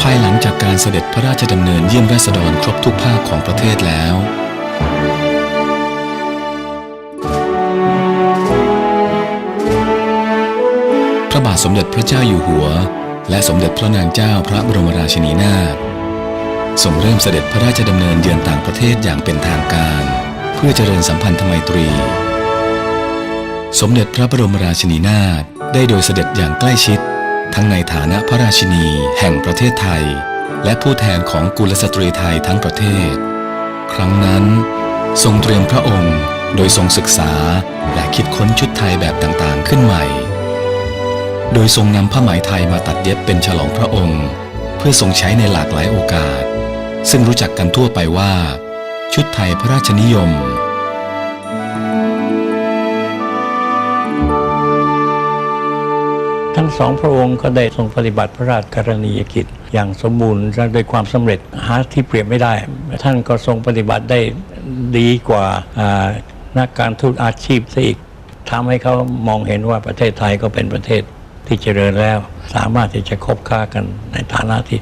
ภายหลังจากการเสด็จพระราชดำเนินเยี่ยมราษฎรครบทุกภาคของประเทศแล้วพระบาทสมเด็จพระเจ้าอยู่หัว และสมเด็จพระนางเจ้าพระบรมราชินีนาถทรงเริ่มเสด็จพระราชดำเนินเยือนต่างประเทศอย่างเป็นทางการ เพื่อเจริญสัมพันธไมตรี สมเด็จพระบรมราชินีนาถได้โดยเสด็จอย่างใกล้ชิด ทั้งในฐานะพระราชินีแห่งประเทศไทย และผู้แทนของกุลสตรีไทยทั้งประเทศ ครั้งนั้น ทรงเตรียมพระองค์โดยทรงศึกษาและคิดค้นชุดไทยแบบต่างๆ ขึ้นใหม่ โดยทรงนำผ้าไหมไทยมาตัดเย็บเป็นฉลองพระองค์ เพื่อทรงใช้ในหลากหลายโอกาส ซึ่งรู้จักกันทั่วไปว่า ชุดไทยพระราชนิยม สองพระองค์ก็ได้ทรงปฏิบัติพระราชกรณียกิจ อย่างสมบูรณ์และด้วยความสำเร็จหาที่เปรียบไม่ได้ ท่านก็ทรงปฏิบัติได้ดีกว่าอ่านักการทูตอาชีพซะอีกทำให้เขามองเห็นว่าประเทศไทยก็เป็นประเทศที่เจริญแล้ว สามารถที่จะคบค้ากันในฐานะที่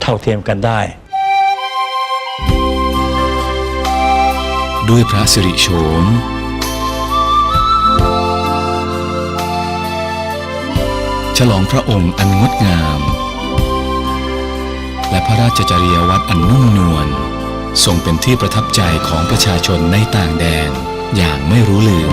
เท่าเทียมกันได้ ด้วยพระสิริโฉม ฉลองพระองค์อันงดงาม และพระราชจริยวัตรอันนุ่มนวลทรงเป็นที่ประทับใจของประชาชนในต่างแดนอย่างไม่รู้ลืม